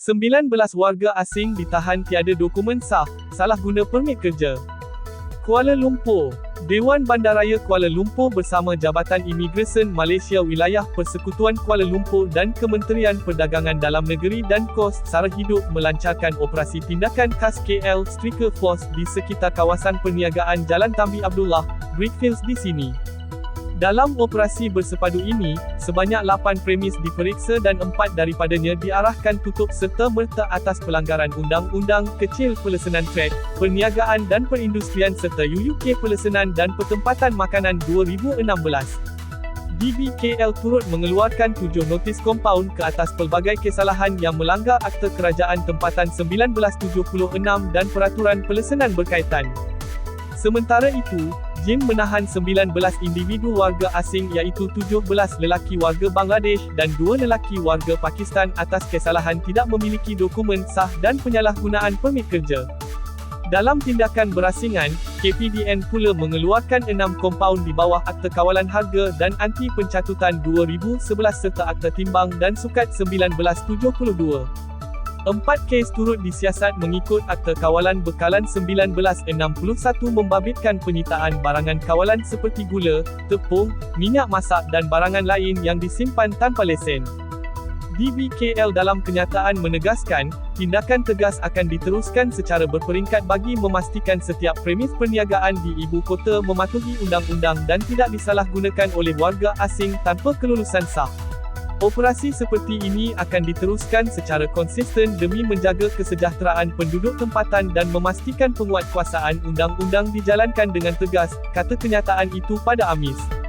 19 warga asing ditahan tiada dokumen sah, salah guna permit kerja. Kuala Lumpur Dewan Bandaraya Kuala Lumpur bersama Jabatan Imigresen Malaysia Wilayah Persekutuan Kuala Lumpur dan Kementerian Perdagangan Dalam Negeri dan Kos Sara Hidup melancarkan operasi tindakan khas KL Striker Force di sekitar kawasan perniagaan Jalan Tambi Abdullah, Brickfields di sini. Dalam operasi bersepadu ini, sebanyak 8 premis diperiksa dan 4 daripadanya diarahkan tutup serta merta atas pelanggaran Undang-Undang Kecil Pelesenan Trade, Perniagaan dan Perindustrian serta UUK Pelesenan dan Pertempatan Makanan 2016. DBKL turut mengeluarkan tujuh notis kompaun ke atas pelbagai kesalahan yang melanggar Akta Kerajaan Tempatan 1976 dan Peraturan Pelesenan berkaitan. Sementara itu, Jim menahan 19 individu warga asing iaitu 17 lelaki warga Bangladesh dan 2 lelaki warga Pakistan atas kesalahan tidak memiliki dokumen sah dan penyalahgunaan permit kerja. Dalam tindakan berasingan, KPDN pula mengeluarkan 6 kompaun di bawah Akta Kawalan Harga dan Anti Pencatutan 2011 serta Akta Timbang dan Sukat 1972. Empat kes turut disiasat mengikut Akta Kawalan Bekalan 1961 membabitkan penyitaan barangan kawalan seperti gula, tepung, minyak masak dan barangan lain yang disimpan tanpa lesen. DBKL dalam kenyataan menegaskan, tindakan tegas akan diteruskan secara berperingkat bagi memastikan setiap premis perniagaan di ibu kota mematuhi undang-undang dan tidak disalahgunakan oleh warga asing tanpa kelulusan sah. Operasi seperti ini akan diteruskan secara konsisten demi menjaga kesejahteraan penduduk tempatan dan memastikan penguatkuasaan undang-undang dijalankan dengan tegas, kata kenyataan itu pada Amis.